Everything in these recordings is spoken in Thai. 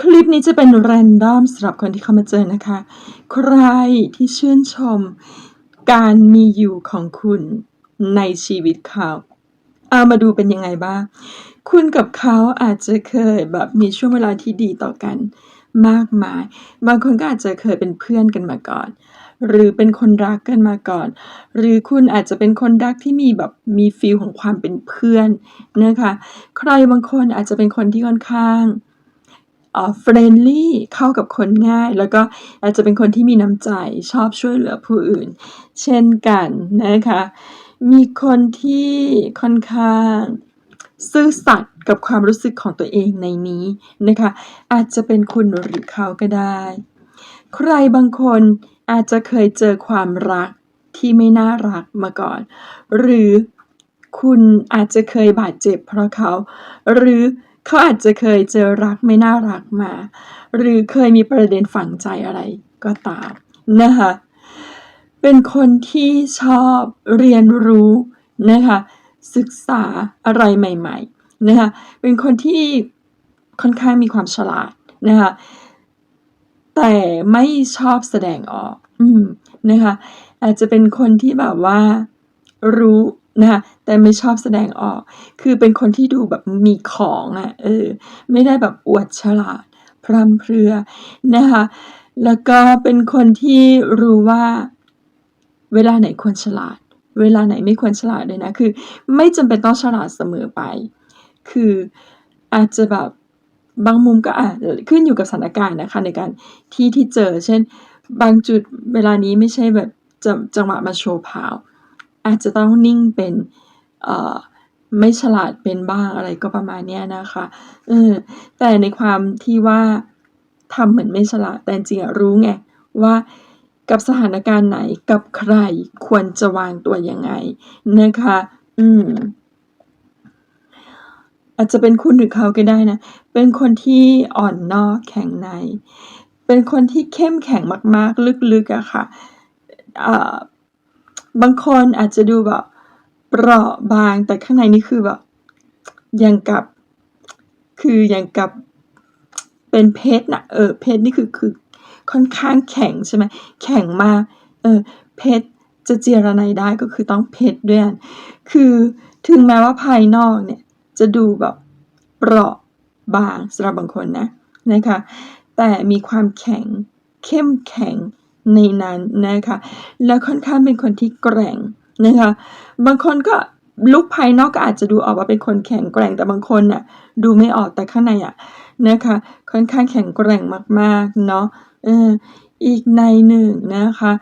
คลิปนี้จะเป็นแรนดอมสำหรับคนที่เข้ามาเจอนะคะ ใครที่ชื่นชมการมีอยู่ของคุณในชีวิตเขาเอามาดูเป็นยังไงบ้าง คุณกับเขาอาจจะเคยแบบมีช่วงเวลาที่ดีต่อกันมากมาย บางคนก็อาจจะเคยเป็นเพื่อนกันมาก่อน หรือเป็นคนรักกันมาก่อน หรือคุณอาจจะเป็นคนรักที่มีแบบมีฟีลของความเป็นเพื่อนนะคะ ใครบางคนอาจจะเป็นคนที่ค่อนข้าง เอ่อ friendly เข้ากับคนง่าย แล้วก็อาจจะเป็นคนที่มีน้ำใจชอบช่วยเหลือผู้อื่น เช่นกันนะคะ มีคนที่ค่อนข้างซื่อสัตย์กับความรู้สึกของตัวเองในนี้นะคะ อาจจะเป็นคุณหรือเขาก็ได้ ใครบางคนอาจจะเคยเจอความรักที่ไม่น่ารักมาก่อน หรือคุณอาจจะเคยบาดเจ็บเพราะเขา หรือ เขาอาจจะเคยเจอรักไม่น่ารักมา หรือเคยมีประเด็นฝังใจอะไรก็ตามนะคะเป็นคนที่ชอบเรียนรู้นะคะศึกษาอะไรใหม่ๆนะคะเป็นคนที่ค่อนข้างมีความฉลาดนะคะแต่ไม่ชอบแสดงออก อืมนะคะอาจจะเป็นคนที่แบบว่ารู้ นะคะแต่ไม่ชอบแสดงออก คือเป็นคนที่ดูแบบมีของอะเออไม่ได้แบบอวดฉลาด พร่ำเพรื่อนะคะแล้วก็เป็นคนที่รู้ว่าเวลาไหนควรฉลาด เวลาไหนไม่ควรฉลาดเลยนะคือไม่จำเป็นต้องฉลาดเสมอไป คืออาจจะแบบบางมุมก็อาจจะขึ้นอยู่กับสถานการณ์นะคะในการที่ที่เจอ เช่น บางจุดเวลานี้ไม่ใช่แบบจจังหวะมาโชว์พาว อาจจะต้องนิ่งเป็นไม่ฉลาดเป็นบ้างอะไรก็ประมาณนี้นะคะเออแต่ในความที่ว่าทำเหมือนไม่ฉลาดแต่จริงรู้ไงว่ากับสถานการณ์ไหนกับใครควรจะวางตัวยังไงนะคะ อืม อาจจะเป็นคุณหรือเขาก็ได้นะ เป็นคนที่อ่อนนอกแข็งใน เป็นคนที่เข้มแข็งมาก ๆ ลึกๆอะค่ะอ่า บางคนอาจจะดูแบบเปราะบางแต่ข้างในนี่คือแบบอย่างกับคืออย่างกับเป็นเพชรนะเออเพชรนี่คือคือค่อนข้างแข็งใช่ไหมแข็งมากเออเพชรจะเจรไนได้ก็คือต้องเพชรด้วยคือถึงแม้ว่าภายนอกเนี่ยจะดูแบบเปราะบางสำหรับบางคนนะนะคะแต่มีความแข็งเข้มแข็ง ในนั้นนะคะ แล้วค่อนข้างเป็นคนที่แกร่งนะคะ บางคนก็ลุกภายนอกก็อาจจะดูออกว่าเป็นคนแข็งแกร่งแต่บางคนน่ะดูไม่ออกแต่ข้างในอะนะคะ ค่อนข้างแข็งแกร่งมากๆเนาะเอออีกในหนึ่งนะคะ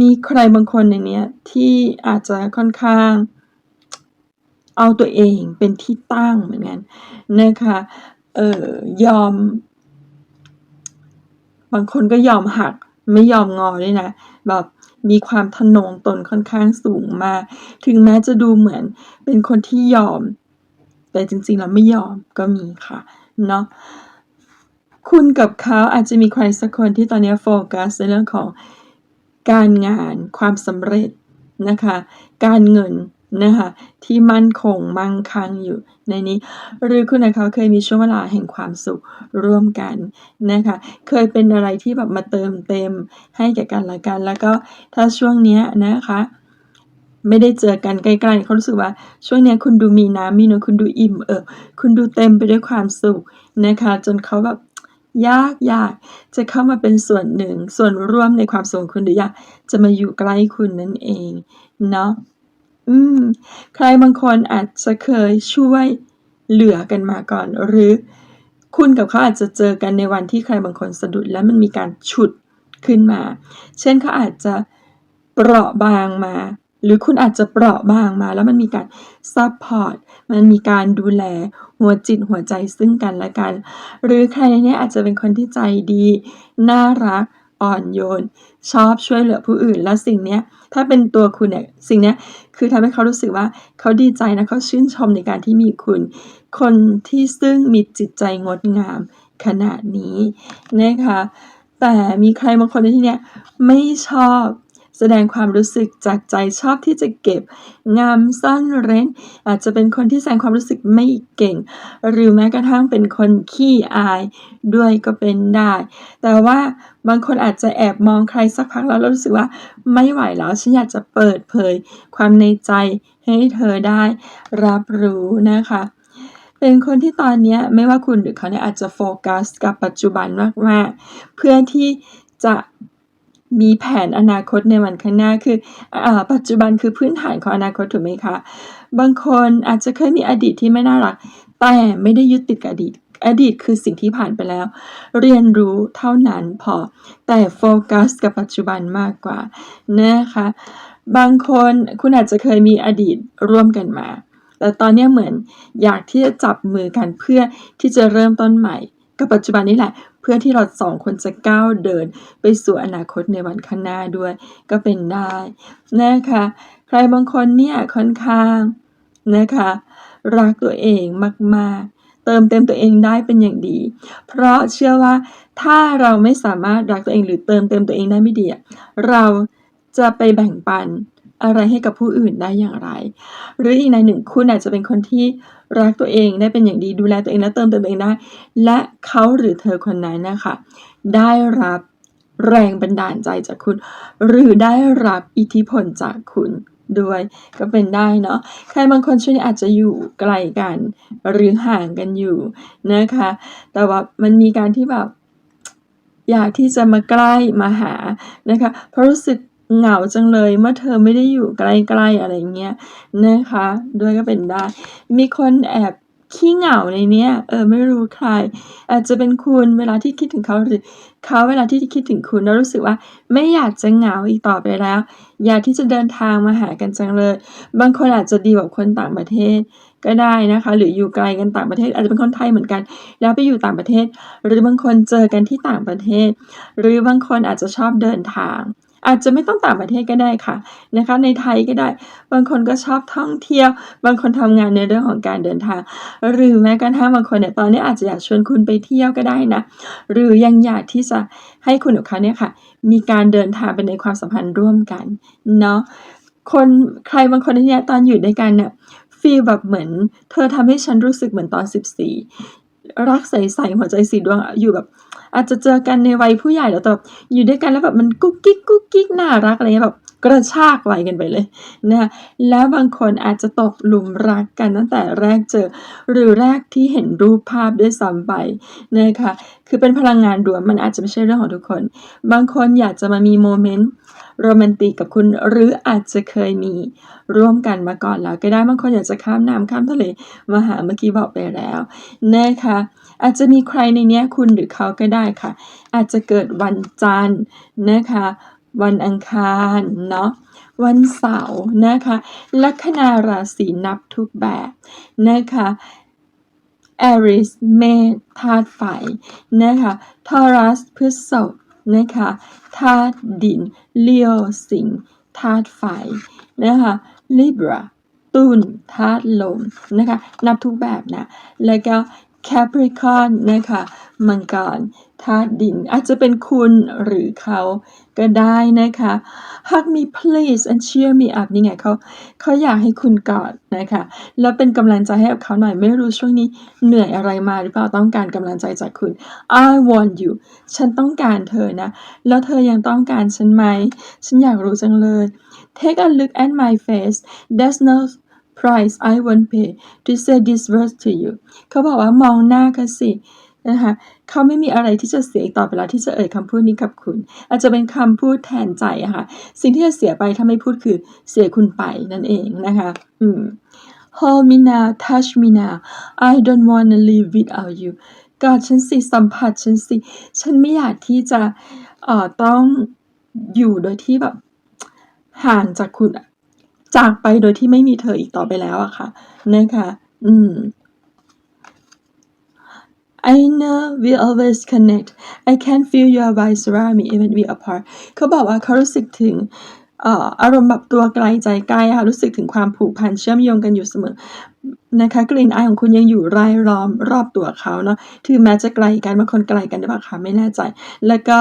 มีใครบางคนในเนี้ยที่อาจจะค่อนข้าง เอาตัวเองเป็นที่ตั้งเหมือนกันนะคะเออยอม บางคนก็ยอมหัก ไม่ยอมงอด้วยนะ แบบมีความทะนงตนค่อนข้างสูงมาก ถึงแม้จะดูเหมือนเป็นคนที่ยอม แต่จริงๆแล้วไม่ยอมก็มีค่ะเนาะคุณกับเขาอาจจะมีใครสักคนที่ตอนนี้โฟกัสในเรื่องของการงานความสำเร็จนะคะ การเงิน นะคะที่มั่นคงมั่งคั่งอยู่ในนี้ หรือคุณกับเขาเคยมีช่วงเวลาแห่งความสุขร่วมกันนะคะเคยเป็นอะไรที่แบบมาเติมเต็มให้แก่กันและกัน แล้วก็ถ้าช่วงนี้นะคะไม่ได้เจอกันใกล้ๆเขารู้สึกว่าช่วงนี้คุณดูมีน้ำมีนวลคุณดูอิ่มเอิบคุณดูเต็มไปด้วยความสุขนะคะ จนเขาแบบยากอยากจะเข้ามาเป็นส่วนหนึ่ง ส่วนร่วมในความสุขคุณหรืออยากจะมาอยู่ใกล้คุณนั่นเองเนาะ อืม ใครบางคนอาจจะเคยช่วยเหลือกันมาก่อน หรือคุณกับเขาอาจจะเจอกันในวันที่ใครบางคนสะดุดแล้วมันมีการฉุดขึ้นมา เช่นเขาอาจจะเปราะบางมา หรือคุณอาจจะเปราะบางมา แล้วมันมีการซัปพอร์ต มันมีการดูแลหัวจิตหัวใจซึ่งกันและกัน หรือใครในเนี้ยอาจจะเป็นคนที่ใจดี น่ารัก อ่อนโยน ชอบช่วยเหลือผู้อื่น แล้วสิ่งนี้ถ้าเป็นตัวคุณเนี่ย สิ่งนี้ คือทำให้เขารู้สึกว่าเขาดีใจนะเขาชื่นชมในการที่มีคุณ คนที่ซึ่งมีจิตใจงดงามขนาดนี้นะคะแต่มีใครบางคนในที่เนี้ยไม่ชอบ แสดงความรู้สึกจากใจชอบที่จะเก็บงำซ่อนเร้น อาจจะเป็นคนที่แสดงความรู้สึกไม่เก่ง หรือแม้กระทั่งเป็นคนขี้อายด้วยก็เป็นได้ แต่ว่าบางคนอาจจะแอบมองใครสักพักแล้วรู้สึกว่าไม่ไหวแล้วฉันอยากจะเปิดเผย ความในใจให้เธอได้รับรู้นะคะเป็นคนที่ตอนนี้ไม่ว่าคุณหรือเขาเนี่ยอาจจะโฟกัสกับปัจจุบันมากๆเพื่อที่จะ มีแผนอนาคตในวันข้างหน้าคืออปัจจุบันคือพื้นฐานของอนาคตถูกไหมคะ บางคนอาจจะเคยมีอดีตที่ไม่น่ารัก แต่ไม่ได้ยึดติดกับอดีต อดีตคือสิ่งที่ผ่านไปแล้ว เรียนรู้เท่านั้นพอ แต่โฟกัสกับปัจจุบันมากกว่านะคะ บางคนคุณอาจจะเคยมีอดีตร่วมกันมา แต่ตอนนี้เหมือนอยากที่จะจับมือกันเพื่อที่จะเริ่มต้นใหม่กับปัจจุบันนี้แหละ เพื่อที่เราสองคนจะก้าวเดินไปสู่อนาคตในวันข้างหน้าด้วย ก็เป็นได้นะคะใครบางคนเนี่ยค่อนข้างนะคะรักตัวเองมากๆ เติมเต็มตัวเองได้เป็นอย่างดี เพราะเชื่อว่าถ้าเราไม่สามารถรักตัวเองหรือเติมเต็มตัวเองได้ไม่ดีเราจะไปแบ่งปัน อะไรให้กับผู้อื่นได้อย่างไร หรืออีกในหนึ่งคุณอาจจะเป็นคนที่รักตัวเองได้เป็นอย่างดีดูแลตัวเองและเติมเต็มตัวเองได้ และเขาหรือเธอคนนั้นนะคะได้รับแรงบันดาลใจจากคุณ หรือได้รับอิทธิพลจากคุณด้วยก็เป็นได้เนาะใครบางคนช่วงนี้อาจจะอยู่ไกลกัน หรือห่างกันอยู่นะคะ แต่ว่ามันมีการที่แบบอยากที่จะมาใกล้มาหานะคะเพราะรู้สึก เหงาจังเลยเมื่อเธอไม่ได้อยู่ใกล้ๆอะไรเงี้ยนะคะ ด้วยก็เป็นได้ มีคนแอบขี้เหงาในเนี้ยเออไม่รู้ใคร อาจจะเป็นคุณเวลาที่คิดถึงเขาหรือเขาเวลาที่คิดถึงคุณแล้วรู้สึกว่า ไม่อยากจะเหงาอีกต่อไปแล้ว อยากที่จะเดินทางมาหากันจังเลย บางคนอาจจะดีกว่าคนต่างประเทศก็ได้นะคะ หรืออยู่ไกลกันต่างประเทศ อาจจะเป็นคนไทยเหมือนกัน แล้วไปอยู่ต่างประเทศ หรือบางคนเจอกันที่ต่างประเทศ หรือบางคนอาจจะชอบเดินทาง อาจจะไม่ต้องต่างประเทศก็ได้ค่ะนะคะ ในไทยก็ได้ บางคนก็ชอบท่องเที่ยว บางคนทำงานในเรื่องของการเดินทาง หรือแม้กระทั่งบางคนเนี่ยตอนนี้อาจจะอยากชวนคุณไปเที่ยวก็ได้นะหรือยังอยากที่จะให้คุณกับเขาเนี่ยค่ะ มีการเดินทางไปในความสัมพันธ์ร่วมกันเนาะคนใครบางคนเนี่ยตอนอยู่ด้วยกันเนี่ยฟีลแบบเหมือน เธอทำให้ฉันรู้สึกเหมือนตอน 14 รักใสๆหัวใจสีดวงอยู่แบบ อาจจะเจอกันในวัยผู้ใหญ่แล้วแต่อยู่ด้วยกันแล้วแบบมันกุ๊กกิ๊กกุ๊กกิ๊กน่ารักอะไรเงี้ยแบบกระชากไหวกันไปเลยนะแล้วบางคนอาจจะตกหลุมรักกันตั้งแต่แรกเจอ หรือแรกที่เห็นรูปภาพด้วยซ้ำไปนะคะคือเป็นพลังงานรวมมันอาจจะไม่ใช่เรื่องของทุกคน บางคนอยากจะมามีโมเมนต์โรแมนติกกับคุณหรืออาจจะเคยมีร่วมกันมาก่อนแล้วก็ได้บางคนอยากจะข้ามน้ำข้ามทะเลมาหาเมื่อกี้บอกไปแล้วนะคะ อาจจะมีใครในนี้คุณหรือเขาก็ได้ค่ะ อาจจะเกิดวันจันทร์นะคะ วันอังคารเนาะวันเสาร์นะคะลัคนาราศีนับทุกแบบนะคะแอริสเมษธาตุไฟนะคะทอรัสพฤษภนะคะธาตุดินเลียวสิงธาตุไฟนะคะลิบราตุลธาตุลมนะคะนับทุกแบบนะ แล้วก็ Capricorn นะคะมังกรธาตุดินอาจจะเป็นคุณหรือเขาก็ได้นะคะ หากมี please and cheer me up นี่ไงเขาเขาอยากให้คุณกอดนะคะ แล้วเป็นกำลังใจให้กับเขาหน่อยไม่รู้ช่วงนี้เหนื่อยอะไรมาหรือเปล่าต้องการกำลังใจจากคุณ I want you ฉันต้องการเธอนะ แล้วเธอยังต้องการฉันไหม ฉันอยากรู้จังเลย Take a look at my face there's no price I won't pay to say this words to you เขาบอกว่ามองหน้าเขาสินะคะเขาไม่มีอะไรที่จะเสียต่อไปแล้วที่จะเอ่ยคำพูดนี้กับคุณ อาจจะเป็นคำพูดแทนใจอะค่ะ สิ่งที่จะเสียไปถ้าไม่พูดคือเสียคุณไปนั่นเองนะคะ อืม Hold me now touch me now I don't wanna live without you กอดฉันสิสัมผัสฉันสิ ฉันไม่อยากที่จะเอ่อต้องอยู่โดยที่แบบห่างจากคุณ จากไปโดยที่ไม่มีเธออีกต่อไปแล้วอะค่ะนะคะอืม I know we always connect I can feel your vibes around me even we apart เขาบอกว่าเขารู้สึกถึง อารมณ์แบบตัวไกลใจใกล้ค่ะรู้สึกถึงความผูกพันเชื่อมโยงกันอยู่เสมอนะคะกลิ่นอายของคุณยังอยู่รายล้อมรอบตัวเขาเนาะถึงแม้จะไกลกันบางคนไกลกันหรือเปล่าคะไม่แน่ใจ แล้วก็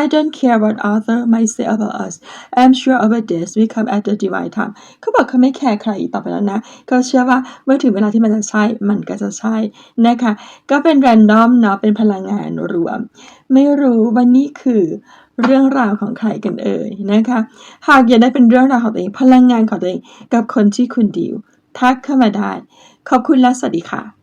I don't care what other might say about us I'm sure our days will come at the divine time เขาบอกเขาไม่แคร์ใครอีกต่อไปแล้วนะเขาเชื่อว่าเมื่อถึงเวลาที่มันจะใช่ มันก็จะใช่นะคะ ก็เป็น random เนาะเป็นพลังงานรวม ไม่รู้ว่านี่คือ เรื่องราวของใครกันเอ่ยนะคะ หากอยากได้เป็นเรื่องราวของตัวเองพลังงานของตัวเองกับคนที่คุณดิวทักเข้ามาได้ ขอบคุณและสวัสดีค่ะ